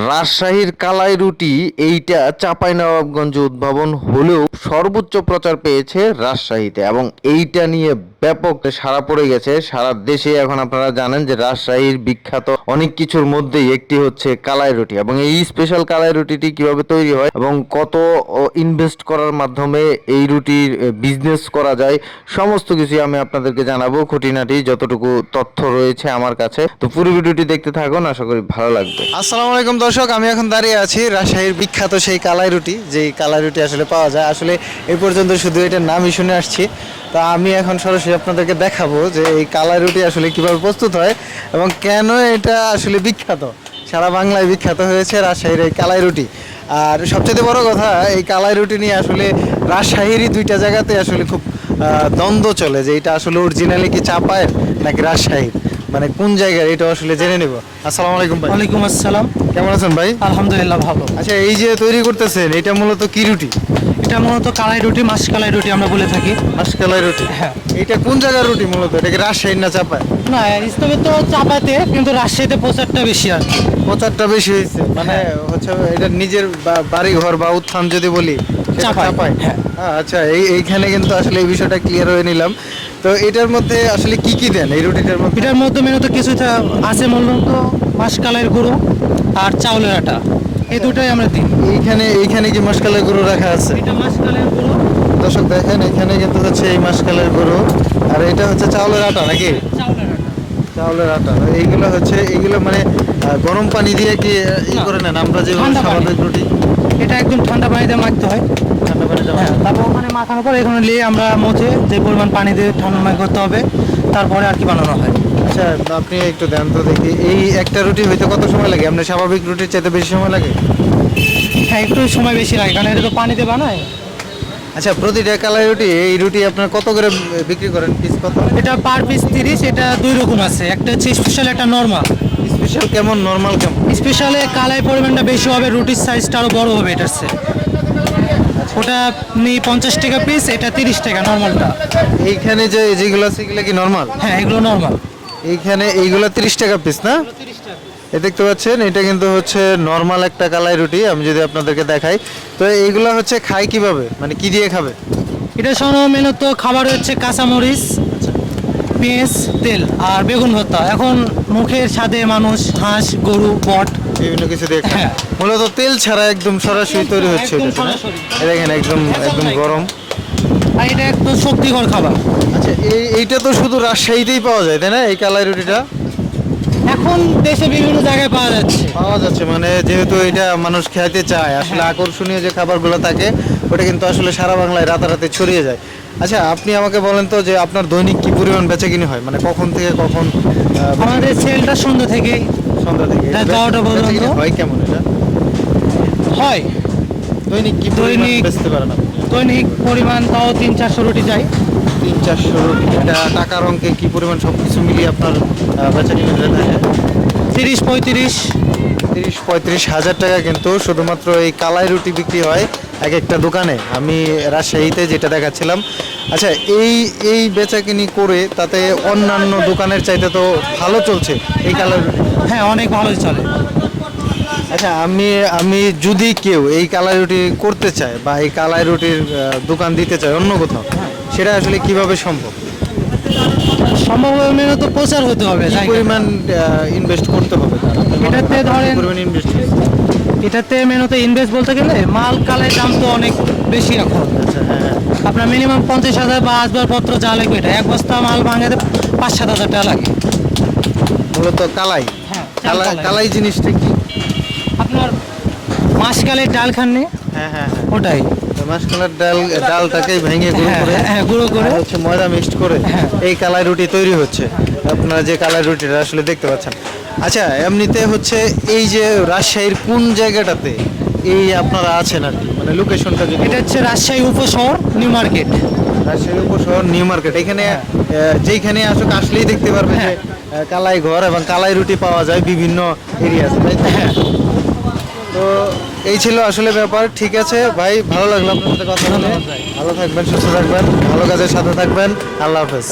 রাজশাহীর কালাই রুটি এইটা চাঁপাইনবাবগঞ্জে উদ্ভাবন হলেও সর্বোচ্চ প্রচার পেয়েছে রাজশাহীতে এবং এইটা নিয়ে ব্যাপক সারা পড়ে গেছে। সারা দেশে এখন আপনারা জানেন যে রাজশাহীর বিখ্যাত অনেক কিছুর মধ্যেই একটি হচ্ছে কালাই রুটি এবং এই স্পেশাল কালাই রুটিটি কীভাবে তৈরি হয় এবং কত ইনভেস্ট করার মাধ্যমে এই রুটির বিজনেস করা যায়, সমস্ত কিছু আমি আপনাদেরকে জানাব। খুঁটিনাটি যতটুকু তথ্য রয়েছে আমার কাছে। তো পুরো ভিডিওটি দেখতে থাকুন, আশা করি ভালো লাগবে। আসসালামু আলাইকুম দর্শক, আমি এখন দাঁড়িয়ে আছি রাজশাহীর বিখ্যাত সেই কালাই রুটি, যেই কালাই রুটি আসলে পাওয়া যায়। আসলে এই পর্যন্ত শুধু এটার নামই শুনে আসছি। তো আমি এখন সরাসরি আপনাদেরকে দেখাবো যে এই কালাই রুটি আসলে কীভাবে প্রস্তুত হয় এবং কেন এটা আসলে বিখ্যাত। সারা বাংলায় বিখ্যাত হয়েছে রাজশাহীর এই কালাই রুটি। আর সবচেয়ে বড় কথা এই কালাই রুটি নিয়ে আসলে রাজশাহীরই দুইটা জায়গাতে আসলে খুব দ্বন্দ্ব চলে যে এটা আসলে অরিজিনালি কি চাপায়ের নাকি রাজশাহীর? মানে কোন জায়গার এটা আসলে জেনে নেব। আসসালামু আলাইকুম ভাই। ওয়ালাইকুম আসসালাম। কেমন আছেন ভাই? আলহামদুলিল্লাহ ভালো। আচ্ছা এই যে তৈরি করতেছেন এটা মূলত কি রুটি? এটা মূলত কালাই রুটি মাছ কালাই রুটি আমরা বলে থাকি। হাঁসকালাই রুটি? হ্যাঁ। এটা কোন জায়গার রুটি মূলত? এটা কি রাজশাহী না চাপায় না ইস্তবে তো চাপাতে কিন্তু রাজশাহীতে প্রচারটা বেশি আর কি। প্রচারটা বেশি হয়েছে? মানে হচ্ছে এটা নিজের বা- বাড়ি ঘর বা উত্থান যদি বলি সেটা চাপায়, চাপায় হ্যাঁ। হ্যাঁ, আচ্ছা এই এইখানে কিন্তু আসলে এই বিষয়টা ক্লিয়ার হয়ে নিলাম। তো এটার মধ্যে আসলে কি কি দেন? এই রুটিটার মধ্যে? এটার মধ্যে মেনুতে কিছু থা- আছে মূলত মাছ কালাইয়ের গুঁড়ো আর চাউলের আটা। এই দুটোই আমরা দিই। এইখানে এইখানে কি মাসকালের গরু রাখা আছে? এটা মাছ কালাইয়ের গুঁড়ো দর্শক দেখেন এখানে কিন্তু হচ্ছে এই মাসকালের গরু। আর এটা হচ্ছে চাউলের আটা নাকি? চাউলের আটা। চাউলের আটা। এইগুলো হচ্ছে এইগুলো মানে গরম পানি দিয়ে কি ই করে নেন আমরা যে। স্বাভাবিক রুটি? এটা একদম ঠান্ডা পানিতে মাখতে হয়। ঠান্ডা পানি দেওয়া হ্যাঁ তারপর ওখানে মাখানোর পর এখানে নিয়ে আমরা মধ্যে যে পরিমাণ পানি দিয়ে ঠান্ডা করতে হবে তারপরে আর কি বানানো হয়। আচ্ছা আপনি একটু দেন তো দেখি। এই একটা রুটি হইতে কত সময় লাগে? আপনার স্বাভাবিক রুটির চাইতে বেশি সময় লাগে? হ্যাঁ একটু সময় বেশি লাগে কারণ এটা তো পানিতে বানায়। আচ্ছা প্রতিটা কালাই রুটি এই রুটি আপনার কত করে বিক্রি করেন পিস কত? এটা পার পিস তিরিশ এটা দুই রকম আছে। একটা হচ্ছে স্পেশাল একটা নর্মাল স্পেশাল কেমন নর্মাল কেমন? স্পেশালে কালাই পরিমাণটা বেশি হবে রুটির সাইজটা আরও বড় হবে এটার চেয়ে। ওটা আপনি পঞ্চাশ টাকা পিস এটা তিরিশ টাকা নর্মালটা এইখানে যে যেগুলো আছে এগুলো কি নর্মাল হ্যাঁ এগুলো নর্মাল এইখানে এইগুলো তিরিশ টাকা পিস না? এ দেখতে পাচ্ছেন এটা কিন্তু হচ্ছে নর্মাল একটা কালাই রুটি আমি যদি আপনাদেরকে দেখাই। তো এইগুলো হচ্ছে খাই কীভাবে? মানে কি দিয়ে খাবে? এটা মেনত খাবার হচ্ছে কাঁচামরিচ পেঁয়াজ তেল আর বেগুন ভর্তা। এখন মুখের স্বাদে মানুষ হাঁস গরু বট বিভিন্ন কিছু দিয়ে খায়। হ্যাঁ। মূলত তেল ছাড়া একদম সরাসরি তৈরি হচ্ছে এটা দেখেন একদম একদম গরম। আর এটা একটু শক্তিকর খাবার। আচ্ছা এই এইটা তো শুধু রাজশাহীতেই পাওয়া যায় তাই না? এই কালাই রুটিটা? এখন দেশে বিভিন্ন জায়গায় পাওয়া যাচ্ছে। পাওয়া যাচ্ছে মানে যেহেতু এটা মানুষ খেতে চায় আসলে আকর্ষণীয় যে খাবারগুলো থাকে ওটা কিন্তু আসলে সারা বাংলায় রাতারাতি ছড়িয়ে যায়। আচ্ছা আপনি আমাকে বলেন তো যে আপনার দৈনিক কি পরিমাণ বেচা কিনি হয়? মানে কখন থেকে কখন আমাদের সেলটা সন্ধ্যা থেকেই। সন্ধ্যা থেকে রাত বারোটা পর্যন্ত। হয় কেমন এটা? হয়। দৈনিক কি দৈনিক- বেচতে পারেন আপনি? দৈনিক পরিমাণ তাও তিন চারশো রুটি যায় তিন চারশো রুটি। এটা টাকার অঙ্কে কি পরিমাণ সব কিছু মিলিয়ে আপনার বেচা কিনে থাকে? তিরিশ পঁয়ত্রিশ। তিরিশ পঁয়ত্রিশ হাজার টাকা কিন্তু শুধুমাত্র এই কালাই রুটি বিক্রি হয় এক একটা দোকানে। আমি রাজশাহীতে যেটা দেখাচ্ছিলাম। আচ্ছা এই এই বেচাকিনি করে তাতে অন্যান্য দোকানের চাইতে তো ভালো চলছে এই কালাই রুটি? হ্যাঁ অনেক ভালোই চলে। আচ্ছা আমি আমি যদি কেউ এই কালাই রুটি করতে চায় বা এই কালাই রুটির দোকান দিতে চায় অন্য কোথাও সেটা আসলে কীভাবে সম্ভব? সম্ভব মেনে তো প্রচার হতে হবে। পরিমাণ ইনভেস্ট করতে হবে এটাতে ধরেন- এটাতে মেনুতে ইনভেস্ট বলতে গেলে মাল কালের দাম তো অনেক বেশি এখন। আচ্ছা হ্যাঁ হ্যাঁ। আপনার মিনিমাম পঞ্চাশ হাজার বা আসবাবপত্র যা লাগবে এটা। এক বস্তা মাল ভাঙাতে পাঁচ সাত হাজার টাকা লাগে। মূলত কালাই। হ্যাঁ কালাই। কালাই জিনিসটা কি? আপনার মাসকালের ডাল খাননি? হ্যাঁ হ্যাঁ হ্যাঁ। ওটাই। মাসকলার ডাল ডালটাকে ভেঙে গুঁড়ো হ্যাঁ, করে হ্যাঁ, গুঁড়ো করে। হচ্ছে ময়দা মিক্সড করে হ্যাঁ। এই কালাই রুটি তৈরি হচ্ছে। আপনারা যে কালাই রুটিটা আসলে দেখতে পাচ্ছেন। আচ্ছা এমনিতে হচ্ছে এই যে রাজশাহীর কোন জায়গাটাতে এই আপনারা আছেন আর কি? মানে লোকেশনটা যদি এটা হচ্ছে রাজশাহী উপশহর নিউ মার্কেট। রাজশাহীর উপশহর নিউ মার্কেট। এখানে যেইখানে আসুক আসলেই দেখতে পারবে যে হ্যাঁ। কালাই ঘর এবং কালাই রুটি পাওয়া যায় বিভিন্ন এরিয়াতে তাই? হ্যাঁ। এই ছিল আসলে ব্যাপার, ঠিক আছে। ভাই, ভালো লাগল আপনার সাথে কথা বলে। ভালো থাকবেন, সুস্থ থাকবেন, ভালো কাজের সাথে থাকবেন। আল্লাহ হাফেজ।